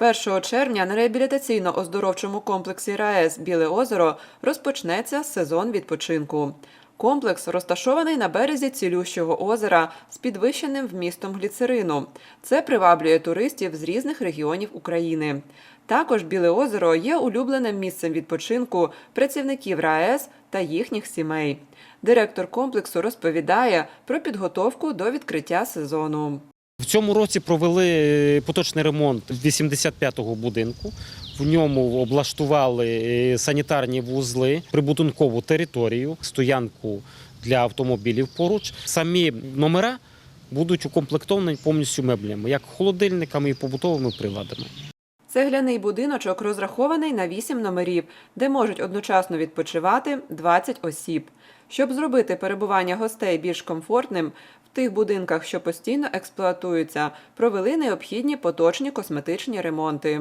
1 червня на реабілітаційно-оздоровчому комплексі РаЕС Біле озеро розпочнеться сезон відпочинку. Комплекс розташований на березі цілющого озера з підвищеним вмістом гліцерину. Це приваблює туристів з різних регіонів України. Також Біле озеро є улюбленим місцем відпочинку працівників РаЕС та їхніх сімей. Директор комплексу розповідає про підготовку до відкриття сезону. В цьому році провели е, поточний ремонт 85-го будинку. В ньому облаштували е, санітарні вузли, прибудинкову територію, стоянку для автомобілів поруч. Самі номера будуть укомплектовані повністю меблями, як холодильниками і побутовими приладами. Цегляний будиночок розрахований на 8 номерів, де можуть одночасно відпочивати 20 осіб. Щоб зробити перебування гостей більш комфортним, тих будинках, що постійно експлуатуються, провели необхідні поточні косметичні ремонти.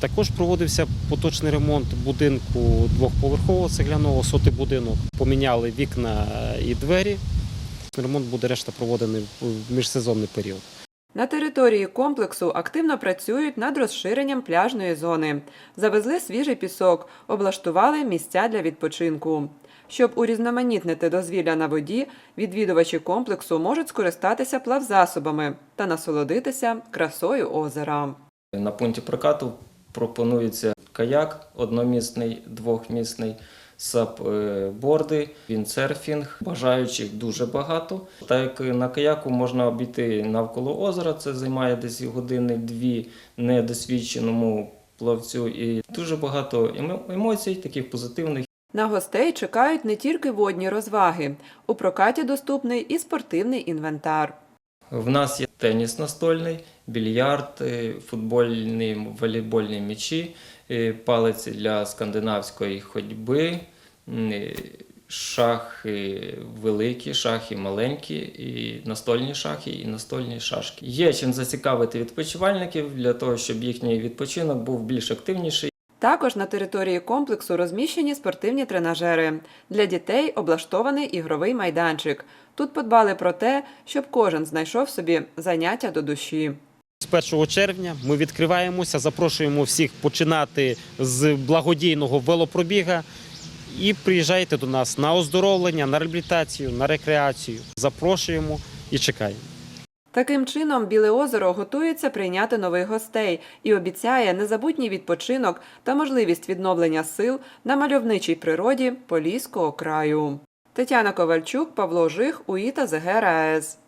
Також проводився поточний ремонт будинку двохповерхового цегляного соти будинок. Поміняли вікна і двері. Ремонт буде решта проводений в міжсезонний період. На території комплексу активно працюють над розширенням пляжної зони. Завезли свіжий пісок, облаштували місця для відпочинку. Щоб урізноманітнити дозвілля на воді, відвідувачі комплексу можуть скористатися плавзасобами та насолодитися красою озера. На пункті прокату пропонується каяк одномісний, двохмісний, сап-борди, віндсерфінг. Бажаючих дуже багато. Так як на каяку можна обійти навколо озера, це займає десь години-дві недосвідченому плавцю. І дуже багато емоцій, таких позитивних. На гостей чекають не тільки водні розваги. У прокаті доступний і спортивний інвентар. В нас є теніс настольний, більярд, е, футбольні, волейбольні м'ячі, е, палиці для скандинавської ходьби, е, шахи великі, шахи маленькі, і настольні шахи, і настольні шашки. Є чим зацікавити відпочивальників для того, щоб їхній відпочинок був більш активніший. Також на території комплексу розміщені спортивні тренажери. Для дітей облаштований ігровий майданчик. Тут подбали про те, щоб кожен знайшов собі заняття до душі. З 1 червня ми відкриваємося, запрошуємо всіх починати з благодійного велопробіга і приїжджайте до нас на оздоровлення, на реабілітацію, на рекреацію. Запрошуємо і чекаємо. Таким чином, Біле озеро готується прийняти нових гостей і обіцяє незабутній відпочинок та можливість відновлення сил на мальовничій природі Поліського краю. Тетяна Ковальчук, Павло Жих, УІТА ЗГРАЕС.